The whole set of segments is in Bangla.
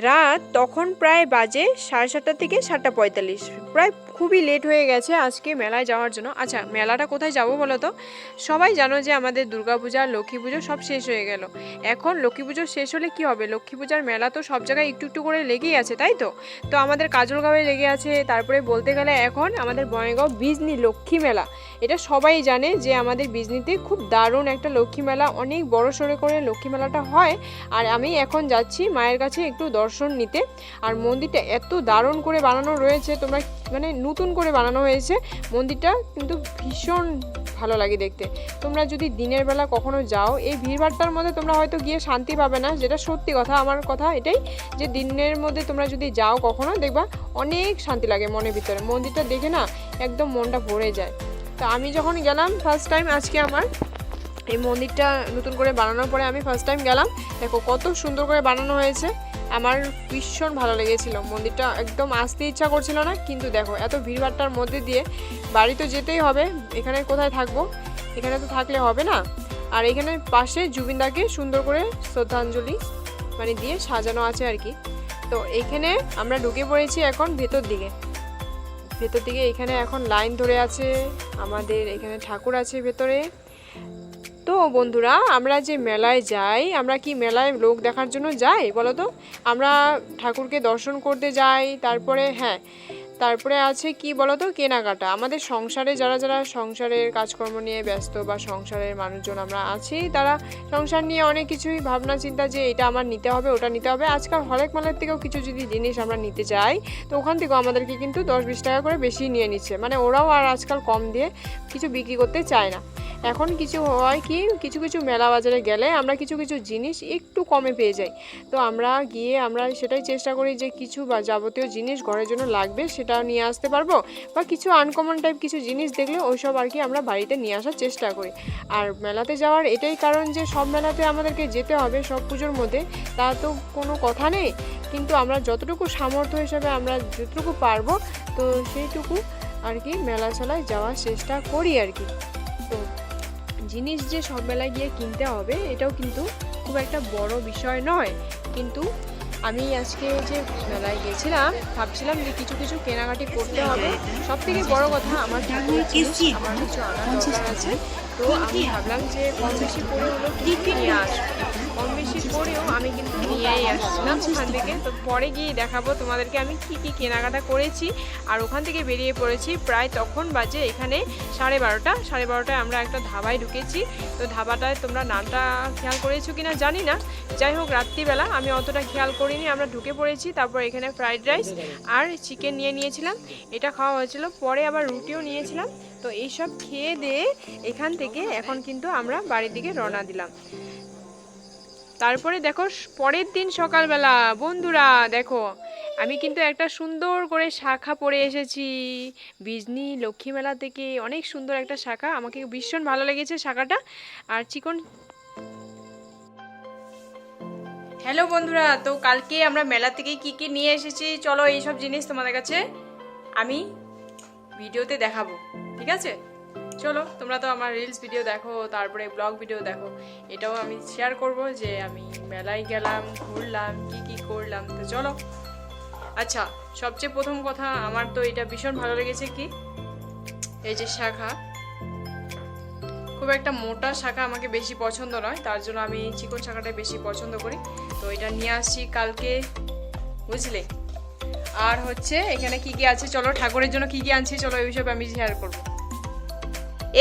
রাত তখন প্রায় বাজে সাড়ে সাতটা থেকে সাতটা পঁয়তাল্লিশ প্রায় খুবই লেট হয়ে গেছে আজকে মেলায় যাওয়ার জন্য। আচ্ছা মেলাটা কোথায় যাব বলো তো? সবাই জানো যে আমাদের দুর্গাপূজা, লক্ষ্মী পুজো সব শেষ হয়ে গেল। এখন লক্ষ্মী পুজো শেষ হলে কি হবে? লক্ষ্মী পূজার মেলা তো সব জায়গায় একটু একটু করে লেগেই আছে, তাই তো? তো আমাদের কাজলগাঁওয়ে লেগে আছে, তারপরে বলতে গেলে এখন আমাদের বনেগাঁও বিজনি লক্ষ্মী মেলা। এটা সবাই জানে যে আমাদের বিজনিতে খুব দারুণ একটা লক্ষ্মী মেলা, অনেক বড় সড়ো করে লক্ষ্মী মেলাটা হয়। আর আমি এখন যাচ্ছি মায়ের কাছে একটু দর্শন নিতে। আর মন্দিরটা এত দারুণ করে বানানো রয়েছে, তোমরা মানে নতুন করে বানানো হয়েছে। মন্দিরটা কিন্তু ভীষণ ভালো লাগে দেখতে। তোমরা যদি দিনের বেলা কখনো যাও, এই ভিড়ভাড়টার মধ্যে তোমরা হয়তো গিয়ে শান্তি পাবে না, যেটা সত্যি কথা, আমার কথা এটাই যে দিনের মধ্যে তোমরা যদি যাও কখনো, দেখবা অনেক শান্তি লাগে মনের ভিতরে। মন্দিরটা দেখে না একদম মনটা ভরে যায়। তো আমি যখন গেলাম ফার্স্ট টাইম আজকে আমার, এই মন্দিরটা নতুন করে বানানোর পরে আমি ফার্স্ট টাইম গেলাম। দেখো কত সুন্দর করে বানানো হয়েছে। আমার ভীষণ ভালো লেগেছিল। মন্দিরটা একদম আসতে ইচ্ছা করছিল না, কিন্তু দেখো, এত ভিড়ভাট্টার মধ্যে দিয়ে বাড়ি তো যেতেই হবে, এখানে কোথায় থাকব? এখানে তো থাকলে হবে না। আর এখানে পাশে জুবিনদাকে সুন্দর করে শ্রদ্ধাঞ্জলি মানে দিয়ে সাজানো আছে আর কি। তো এখানে আমরা ঢুকে পড়েছি এখন ভেতর দিকে। ভেতর দিকে এখানে এখন লাইন ধরে আছে, আমাদের এখানে ঠাকুর আছে ভেতরে। তো বন্ধুরা, আমরা যে মেলায় যাই, আমরা কি মেলায় লোক দেখার জন্য যাই বলো তো? আমরা ঠাকুরকে দর্শন করতে যাই, তারপরে হ্যাঁ তারপরে আছে কি বলো তো কেনাকাটা। আমাদের সংসারে যারা যারা সংসারের কাজকর্ম নিয়ে ব্যস্ত বা সংসারের মানুষজন আমরা আছি, তারা সংসার নিয়ে অনেক কিছুই ভাবনা চিন্তা যে এটা আমার নিতে হবে, ওটা নিতে হবে। আজকাল হরেক মালের থেকেও কিছু যদি জিনিস আমরা নিতে চাই তো ওখান থেকেও আমাদেরকে কিন্তু দশ বিশ টাকা করে বেশি নিয়ে নিচ্ছে। মানে ওরাও আর আজকাল কম দিয়ে কিছু বিক্রি করতে চায় না। এখন কিছু হয় কি, কিছু কিছু মেলা বাজারে গেলে আমরা কিছু কিছু জিনিস একটু কমে পেয়ে যাই। তো আমরা গিয়ে আমরা সেটাই চেষ্টা করি যে কিছু বা যাবতীয় জিনিস ঘরের জন্য লাগবে সেটাও নিয়ে আসতে পারব? বা কিছু আনকমন টাইপ কিছু জিনিস দেখলে ওইসব আর কি আমরা বাড়িতে নিয়ে আসার চেষ্টা করি। আর মেলাতে যাওয়ার এটাই কারণ যে সব মেলাতে আমাদেরকে যেতে হবে সব পুজোর মধ্যে, তা তো কোনো কথা নেই। কিন্তু আমরা যতটুকু সামর্থ্য হিসেবে আমরা যতটুকু পারব, তো সেইটুকু আর কি মেলা চলায় যাওয়ার চেষ্টা করি আর কি। তো জিনিস যে সব মেলায় গিয়ে কিনতে হবে, এটাও কিন্তু খুব একটা বড় বিষয় নয়। কিন্তু আমি আজকে যে মেলায় গেছিলাম, ভাবছিলাম যে কিছু কিছু কেনাকাটি করতে হবে। সব থেকে বড় কথা আমার ঠাকুরের আমার কিছু আনার দরকার আছে। তো আমি ভাবলাম যে কম বেশি করে হলো কি নিয়ে আসব? কম বেশি করেও আমি কিন্তু নিয়েই আসছিলাম ওখান থেকে। তো পরে গিয়ে দেখাবো তোমাদেরকে আমি কি কি কেনাকাটা করেছি আর ওখান থেকে বেরিয়ে পড়েছি। প্রায় তখন বাজে এখানে সাড়ে বারোটা। সাড়ে বারোটায় আমরা একটা ধাবায় ঢুকেছি। তো ধাবাটায় তোমরা নামটা খেয়াল করেছ কিনা জানি না। যাই হোক, রাত্রিবেলা আমি অতটা খেয়াল করিনি। আমরা ঢুকে পড়েছি, তারপর এখানে ফ্রাইড রাইস আর চিকেন নিয়ে নিয়েছিলাম। এটা খাওয়া হয়েছিল। পরে আবার রুটিও নিয়েছিলাম। তো এইসব খেয়ে দিয়ে এখান থেকে এখন কিন্তু আমরা বাড়ির দিকে রওনা দিলাম। তারপরে দেখো, পরের দিন সকালবেলা, বন্ধুরা, দেখো, আমি কিন্তু একটা সুন্দর করে শাখা পরে এসেছি। বিজনি লক্ষ্মী মেলা থেকে অনেক সুন্দর একটা শাখা। আমাকে ভীষণ ভালো লেগেছে শাখাটা। আর চিকন হ্যালো বন্ধুরা, তো কালকে আমরা মেলা থেকে কি কি নিয়ে এসেছি? চলো এইসব জিনিস তোমাদের কাছে আমি ভিডিওতে দেখাবো, ঠিক আছে? চলো, তোমরা তো আমার রিলস ভিডিও দেখো, তারপরে ব্লগ ভিডিও দেখো। এটাও আমি শেয়ার করব যে আমি মেলায় গেলাম, ঘুরলাম, কি কি করলাম। তো চলো। আচ্ছা সবচেয়ে প্রথম কথা, আমার তো এটা ভীষণ ভালো লেগেছে কি? এই যে শাখা। খুব একটা মোটা শাখা আমাকে বেশি পছন্দ নয়, তার জন্য আমি চিকন শাখাটাই বেশি পছন্দ করি। তো এটা নিয়ে আসছি কালকে, বুঝলে? আর হচ্ছে এখানে কি কি আছে? চলো ঠাকুরের জন্য কি কি আনছি? চলো এই বিষয়ে আমি শেয়ার করব।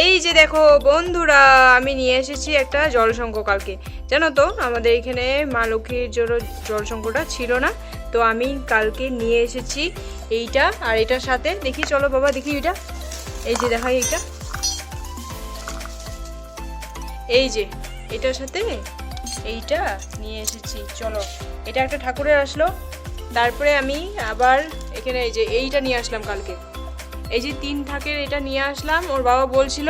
এই যে দেখো বন্ধুরা, আমি নিয়ে এসেছি একটা জলসংঘ কালকে। জানো তো, আমাদের এখানে মা লক্ষ্মীর জন্য জলসংঘটা ছিল না, তো আমি কালকে নিয়ে এসেছি এইটা আর এটার সাথে দেখি, চলো বাবা দেখি এটা। এই যে দেখাই এইটা। এই যে এটার সাথে এইটা নিয়ে এসেছি, চলো। এটা একটা ঠাকুরের আসলো। তারপরে আমি আবার এখানে এই যে এইটা নিয়ে আসলাম কালকে। এই যে তিন থাকের এটা নিয়ে আসলাম, ওর বাবা বলছিল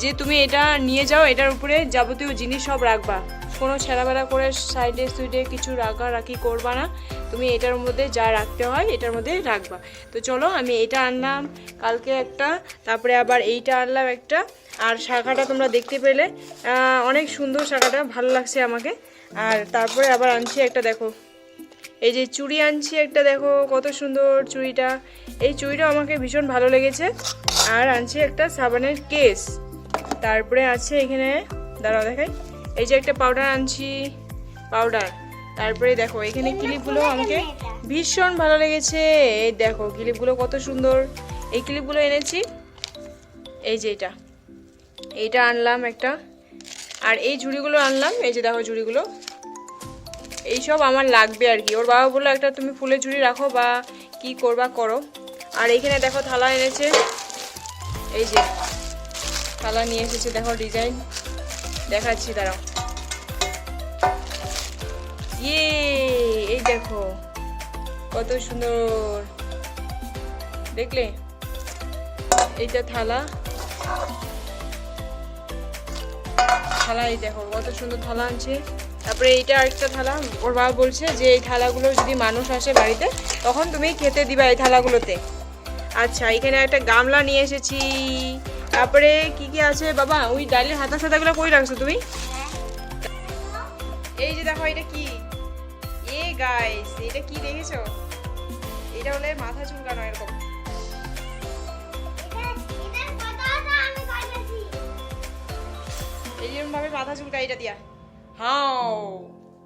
যে তুমি এটা নিয়ে যাও, এটার উপরে যাবতীয় জিনিস সব রাখবা। কোনো ছেঁড়াবেড়া করে সাইডে সুইডে কিছু রাখা রাখি করবা না। তুমি এটার মধ্যে যা রাখতে হয়, এটার মধ্যে রাখবা। তো চলো, আমি এটা আনলাম কালকে একটা, তারপরে আবার এইটা আনলাম একটা। আর শাখাটা তোমরা দেখতে পেলে। অনেক সুন্দর শাখাটা, ভালো লাগছে আমাকে। আর তারপরে আবার আনছি একটা, দেখো। এই যে চুড়ি আনছি একটা, দেখো কত সুন্দর চুড়িটা। এই চুড়িটা আমাকে ভীষণ ভালো লেগেছে। আর আনছি একটা সাবানের কেস। তারপরে আছে এখানে, দাঁড়াও দেখাই। এই যে একটা পাউডার আনছি, পাউডার। তারপরে দেখো, এখানে ক্লিপগুলো আমাকে ভীষণ ভালো লেগেছে। এই দেখো, ক্লিপগুলো কত সুন্দর। এই ক্লিপগুলো এনেছি। এই যে এটা। এইটা আনলাম একটা। আর এই ঝুড়িগুলো আনলাম, এই যে দেখো ঝুড়িগুলো এইসব আমার লাগবে আর কি। ওর বাবা বলল, একটা তুমি ফুলের ঝুড়ি রাখো বা কি করবা করো। আর এখানে দেখো থালা এনেছে। এই যে, থালা নিয়ে এসেছে, দেখো ডিজাইন। দেখাচ্ছি, দাঁড়াও। ইয়ে এই দেখো, কত সুন্দর। দেখলে? এইটা থালা। থালা এই দেখো, কত সুন্দর থালা আনছে। তারপরে এইটা আরেকটা থালা ওর বাবা বলছে যে এই থালাগুলো যদি মানুষ আসে বাড়িতে, তখন তুমি খেতে দিবা এই থালাগুলোতে আচ্ছা এখানে একটা গামলা নিয়ে এসেছি। তারপরে কি কি আছে বাবা? ওই ডালের হাতা সাতাগুলো কই রাখছো তুমি? এই যে দেখো, এটা কি? এ গাইস এটা কি দেখেছ? এটা হলে মাথা চুলকানো এরকম। এইরকম ভাবে মাথা চুলকায় এটা দিয়া। হাও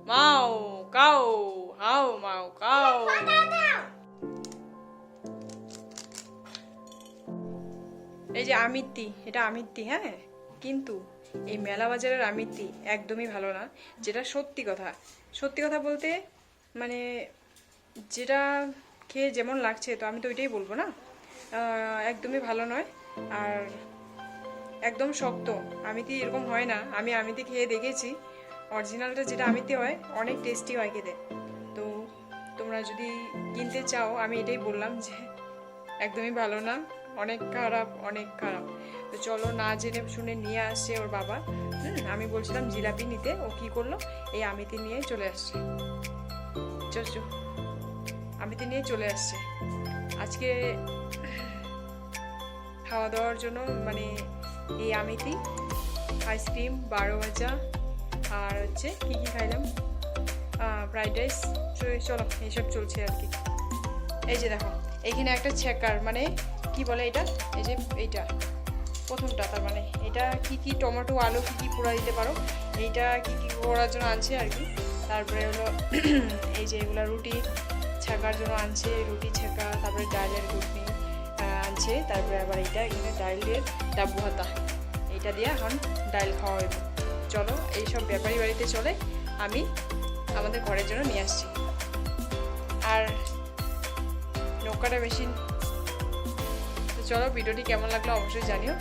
মাও কাও হাও মাও কাও। এই যে আমিত্তি এটা আমিত্তি হ্যাঁ? কিন্তু এই মেলা বাজারের আমিত্তি একদমই ভালো না যেটা সত্যি কথা। সত্যি কথা বলতে মানে যেটা খেয়ে যেমন লাগছে তো আমি তো ওইটাই বলব না? আহ, একদমই ভালো নয়। আর একদম শক্ত। আমিতি এরকম হয় না। আমি আমিতি খেয়ে দেখেছি। অরিজিনালটা যেটা আমিতি হয়, অনেক টেস্টি হয় খেতে। তো তোমরা যদি কিনতে চাও, আমি এটাই বললাম যে একদমই ভালো না। অনেক খারাপ অনেক খারাপ। তো চলো না জেনে শুনে নিয়ে আসছে ওর বাবা। আমি বলছিলাম জিলাপি নিতে। ও কি করল? এই আমিতি নিয়ে চলে আসছে। চল আমিতি নিয়ে চলে আসছে। আজকে খাওয়া দাওয়ার জন্য মানে এই আমিতি আইসক্রিম বারো ভাজা আর হচ্ছে কি কি খাইলাম? ফ্রাইড রাইস চলো এইসব চলছে আর কি। এই যে দেখো এখানে একটা ছেকার মানে কি বলে এটা? এই যে এইটা প্রথমটা তার মানে এটা কি কি টমেটো আলু কি কি পোড়া দিতে পারো? এইটা কি কি করার জন্য আনছে আর কি। তারপরে হলো এই যে এগুলো রুটি ছেঁকার জন্য আনছে রুটি ছেঁকা তারপরে ডালের আহ, আনছে তারপরে আবার এইটা এখানে ডালের ডাব্বু হাতা এইটা দিয়ে এখন ডাইল খাওয়া হইব। চলো, এইসব ব্যাপারী বাড়িতে চলে আমি আমাদের ঘরের জন্য নিয়ে আসছি। আর নৌকাটা মেশিন তো চলো, ভিডিওটি কেমন লাগল অবশ্যই জানিও।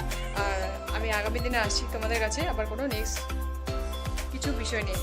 আর আমি আগামী দিনে আসছি তোমাদের কাছে, আবার কোনো নেক্সট কিছু বিষয় নিয়ে।